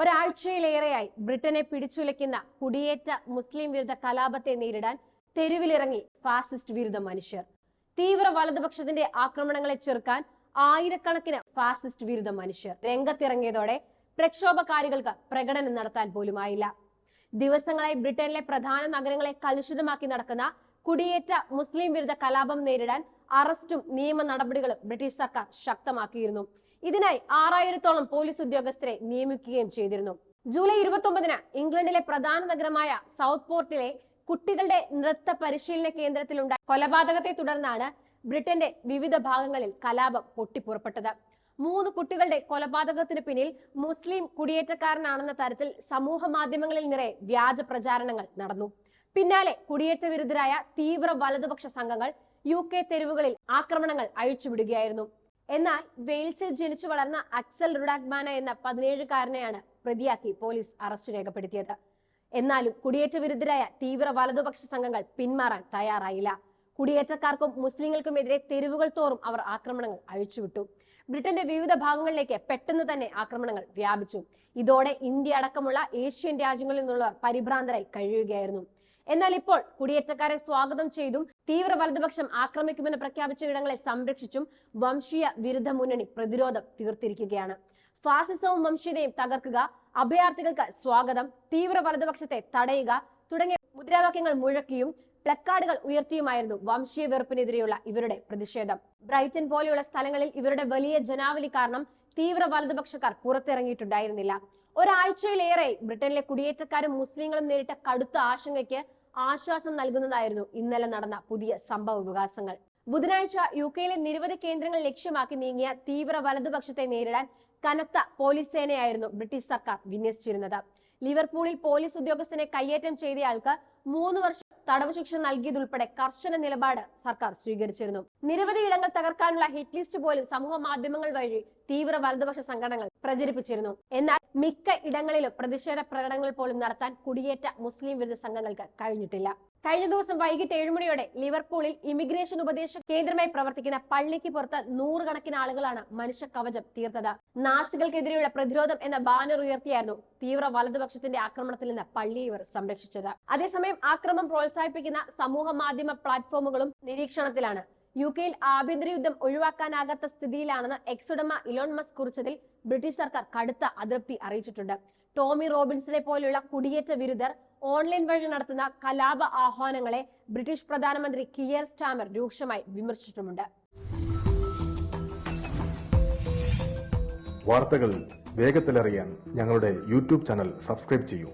ഒരാഴ്ചയിലേറെയായി ബ്രിട്ടനെ പിടിച്ചുലയ്ക്കുന്ന കുടിയേറ്റ മുസ്ലിം വിരുദ്ധ കലാപത്തെ നേരിടാൻ തെരുവിലിറങ്ങി ഫാസിസ്റ്റ് വിരുദ്ധ മനുഷ്യർ. തീവ്ര വലതുപക്ഷത്തിന്റെ ആക്രമണങ്ങളെ ചെറുക്കാൻ ആയിരക്കണക്കിന് ഫാസിസ്റ്റ് വിരുദ്ധ മനുഷ്യർ രംഗത്തിറങ്ങിയതോടെ പ്രക്ഷോഭകാരികൾക്ക് പ്രകടനം നടത്താൻ പോലുമായില്ല. ദിവസങ്ങളായി ബ്രിട്ടനിലെ പ്രധാന നഗരങ്ങളെ കലുഷിതമാക്കി നടക്കുന്ന കുടിയേറ്റ മുസ്ലിം വിരുദ്ധ കലാപം നേരിടാൻ അറസ്റ്റും നിയമ നടപടികളും ബ്രിട്ടീഷ് സർക്കാർ ശക്തമാക്കിയിരുന്നു. ഇതിനായി ആറായിരത്തോളം പോലീസ് ഉദ്യോഗസ്ഥരെ നിയമിക്കുകയും ചെയ്തിരുന്നു. ജൂലൈ ഇരുപത്തി ഒമ്പതിന് ഇംഗ്ലണ്ടിലെ പ്രധാന നഗരമായ സൗത്ത് പോർട്ടിലെ കുട്ടികളുടെ നൃത്ത പരിശീലന കേന്ദ്രത്തിലുണ്ടായ കൊലപാതകത്തെ തുടർന്നാണ് ബ്രിട്ടന്റെ വിവിധ ഭാഗങ്ങളിൽ കലാപം പൊട്ടിപ്പുറപ്പെട്ടത്. മൂന്ന് കുട്ടികളുടെ കൊലപാതകത്തിന് പിന്നിൽ മുസ്ലിം കുടിയേറ്റക്കാരനാണെന്ന തരത്തിൽ സമൂഹ മാധ്യമങ്ങളിൽ നിറയെ വ്യാജ പ്രചാരണങ്ങൾ നടന്നു. പിന്നാലെ കുടിയേറ്റ വിരുദ്ധരായ തീവ്ര വലതുപക്ഷ സംഘങ്ങൾ യു കെ തെരുവുകളിൽ ആക്രമണങ്ങൾ അഴിച്ചുവിടുകയായിരുന്നു. എന്നാൽ വെയിൽസിൽ ജനിച്ചു വളർന്ന അക്സൽ റുഡാക്മാന എന്ന പതിനേഴുകാരനെയാണ് പ്രതിയാക്കി പോലീസ് അറസ്റ്റ് രേഖപ്പെടുത്തിയത്. എന്നാലും കുടിയേറ്റ വിരുദ്ധരായ തീവ്ര വലതുപക്ഷ സംഘങ്ങൾ പിന്മാറാൻ തയ്യാറായില്ല. കുടിയേറ്റക്കാർക്കും മുസ്ലിങ്ങൾക്കുമെതിരെ തെരുവുകൾ തോറും അവർ ആക്രമണങ്ങൾ അഴിച്ചുവിട്ടു. ബ്രിട്ടന്റെ വിവിധ ഭാഗങ്ങളിലേക്ക് പെട്ടെന്ന് തന്നെ ആക്രമണങ്ങൾ വ്യാപിച്ചു. ഇതോടെ ഇന്ത്യ അടക്കമുള്ള ഏഷ്യൻ രാജ്യങ്ങളിൽ നിന്നുള്ളവർ പരിഭ്രാന്തരായി കഴിയുകയായിരുന്നു. എന്നാൽ ഇപ്പോൾ കുടിയേറ്റക്കാരെ സ്വാഗതം ചെയ്തും തീവ്ര വലതുപക്ഷം ആക്രമിക്കുമെന്ന് പ്രഖ്യാപിച്ച ഇടങ്ങളെ സംരക്ഷിച്ചും വംശീയ വിരുദ്ധ മുന്നണി പ്രതിരോധം തീർത്തിരിക്കുകയാണ്. ഫാസിസവും വംശീയതയും തകർക്കുക അഭയാർത്ഥികൾക്ക് സ്വാഗതം തീവ്ര വലതുപക്ഷത്തെ തടയുക തുടങ്ങിയ മുദ്രാവാക്യങ്ങൾ മുഴക്കിയും പ്ലക്കാർഡുകൾ ഉയർത്തിയുമായിരുന്നു വംശീയ വെറുപ്പിനെതിരെയുള്ള ഇവരുടെ പ്രതിഷേധം. ബ്രൈറ്റൻ പോലെയുള്ള സ്ഥലങ്ങളിൽ ഇവരുടെ വലിയ ജനാവലി കാരണം തീവ്ര വലതുപക്ഷക്കാർ പുറത്തിറങ്ങിയിട്ടുണ്ടായിരുന്നില്ല. ഒരാഴ്ചയിലേറെ ബ്രിട്ടനിലെ കുടിയേറ്റക്കാരും മുസ്ലിങ്ങളും നേരിട്ട കടുത്ത ആശങ്കയ്ക്ക് ആശ്വാസം നൽകുന്നതായിരുന്നു ഇന്നലെ നടന്ന പുതിയ സംഭവ വികാസങ്ങൾ. ബുധനാഴ്ച യു കെയിലെ നിരവധി കേന്ദ്രങ്ങൾ ലക്ഷ്യമാക്കി നീങ്ങിയ തീവ്ര വലതുപക്ഷത്തെ നേരിടാൻ കനത്ത പോലീസ് സേനയായിരുന്നു ബ്രിട്ടീഷ് സർക്കാർ വിന്യസിച്ചിരുന്നത്. ലിവർപൂളിൽ പോലീസ് ഉദ്യോഗസ്ഥനെ കയ്യേറ്റം ചെയ്തയാൾക്ക് മൂന്ന് വർഷം തടവ് ശിക്ഷ നൽകിയതുൾപ്പെടെ കർശന നിലപാട് സർക്കാർ സ്വീകരിച്ചിരുന്നു. നിരവധി ഇടങ്ങൾ തകർക്കാനുള്ള ഹിറ്റ് ലിസ്റ്റ് പോലും സമൂഹ മാധ്യമങ്ങൾ വഴി തീവ്ര വലതുപക്ഷ സംഘടനകൾ പ്രചരിപ്പിച്ചിരുന്നു. എന്നാൽ മിക്ക ഇടങ്ങളിലും പ്രതിഷേധ പ്രകടനങ്ങൾ പോലും നടത്താൻ കുടിയേറ്റ മുസ്ലിം വിരുദ്ധ സംഘങ്ങൾക്ക് കഴിഞ്ഞിട്ടില്ല. കഴിഞ്ഞ ദിവസം വൈകിട്ട് ഏഴുമണിയോടെ ലിവർപൂളിൽ ഇമിഗ്രേഷൻ ഉപദേശ കേന്ദ്രമായി പ്രവർത്തിക്കുന്ന പള്ളിക്ക് പുറത്ത് നൂറുകണക്കിന് ആളുകളാണ് മനുഷ്യ കവചം തീർത്തത്. നാസികൾക്കെതിരെയുള്ള പ്രതിരോധം എന്ന ബാനർ ഉയർത്തിയായിരുന്നു തീവ്ര വലതുപക്ഷത്തിന്റെ ആക്രമണത്തിൽ നിന്ന് പള്ളി ഇവർ സംരക്ഷിച്ചത്. അതേസമയം ആക്രമം പ്രോത്സാഹിപ്പിക്കുന്ന സമൂഹ മാധ്യമ പ്ലാറ്റ്ഫോമുകളും നിരീക്ഷണത്തിലാണ് യു കെയിൽ ആഭ്യന്തര യുദ്ധം ഒഴിവാക്കാനാകാത്ത സ്ഥിതിയിലാണെന്ന് എക്സുടമ ഇലോൺ മസ്ക് കുറിച്ചതിൽ ബ്രിട്ടീഷ് സർക്കാർ കടുത്ത അതൃപ്തി അറിയിച്ചിട്ടുണ്ട്. ടോമി റോബിൻസിനെ പോലുള്ള കുടിയേറ്റ വിരുദ്ധർ ഓൺലൈൻ വഴി നടത്തുന്ന കലാപ ആഹ്വാനങ്ങളെ ബ്രിട്ടീഷ് പ്രധാനമന്ത്രി കിയർ സ്റ്റാമർ രൂക്ഷമായി വിമർശിച്ചിട്ടുമുണ്ട്. വാർത്തകൾ വേഗത്തിലറിയാൻ ഞങ്ങളുടെ യൂട്യൂബ് ചാനൽ സബ്സ്ക്രൈബ് ചെയ്യൂ.